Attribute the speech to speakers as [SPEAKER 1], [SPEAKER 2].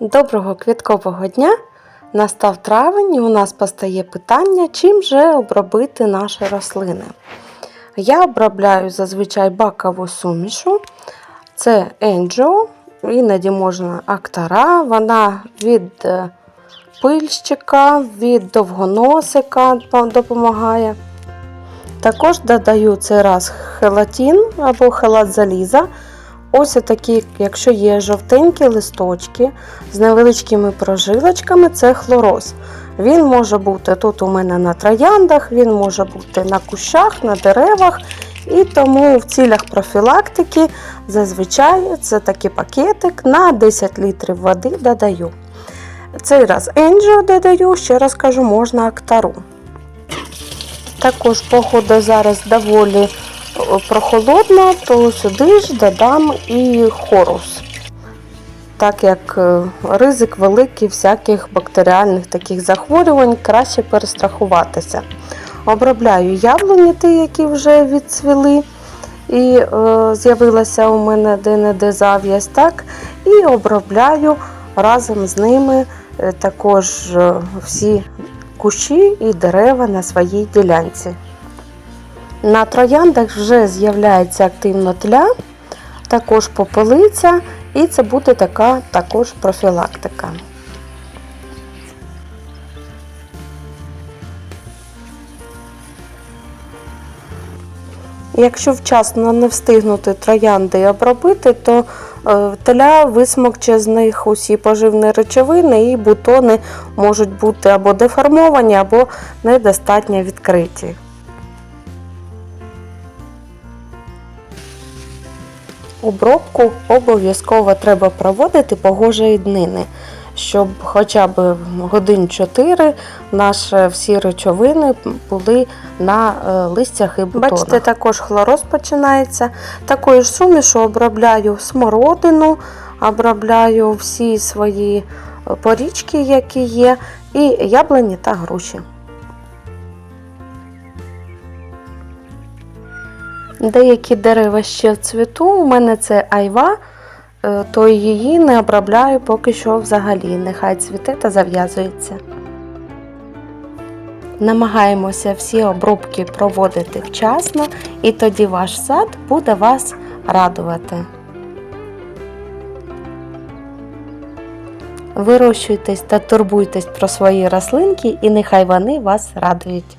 [SPEAKER 1] Доброго квіткового дня! Настав травень і у нас постає питання, чим же обробити наші рослини. Я обробляю зазвичай бакову сумішу. Це Енджо, іноді можна актара. Вона від е, пильщика, від довгоносика допомагає. Також додаю цей раз хелатин або хелат заліза. Ось такі, якщо є жовтенькі листочки з невеличкими прожилочками, це хлороз. Він може бути тут у мене на трояндах, він може бути на кущах, на деревах. І тому в цілях профілактики зазвичай це такий пакетик на 10 літрів води додаю. Цей раз енджіо додаю, ще раз кажу, можна актару. Також погода зараз доволі прохолодно, то сюди ж додам і хорус. Так як е, ризик великий всяких бактеріальних таких захворювань, краще перестрахуватися. Обробляю яблуні, ті, які вже відцвіли, і е, з'явилася у мене де-не-де зав'язь, так, і обробляю разом з ними е, також е, всі кущі і дерева на своїй ділянці. На трояндах вже з'являється активно тля, також попелиця, і це буде така також профілактика. Якщо вчасно не встигнути троянди обробити, то е, теля висмокче з них усі поживні речовини і бутони можуть бути або деформовані, або недостатньо відкриті. Обробку обов'язково треба проводити погожої днини, щоб хоча б годин 4 наші всі речовини були на е, листях і бутонах. Бачите, також хлороз починається. Такою ж сумішу обробляю смородину, обробляю всі свої е, порічки, які є, і яблуні та груші. Деякі дерева ще в цвіту. У мене це айва, е, то її не обробляю поки що взагалі. Нехай цвіте та зав'язується. Намагаємося всі обробки проводити вчасно, і тоді ваш сад буде вас радувати. Вирощуйтесь та турбуйтесь про свої рослинки, і нехай вони вас радують.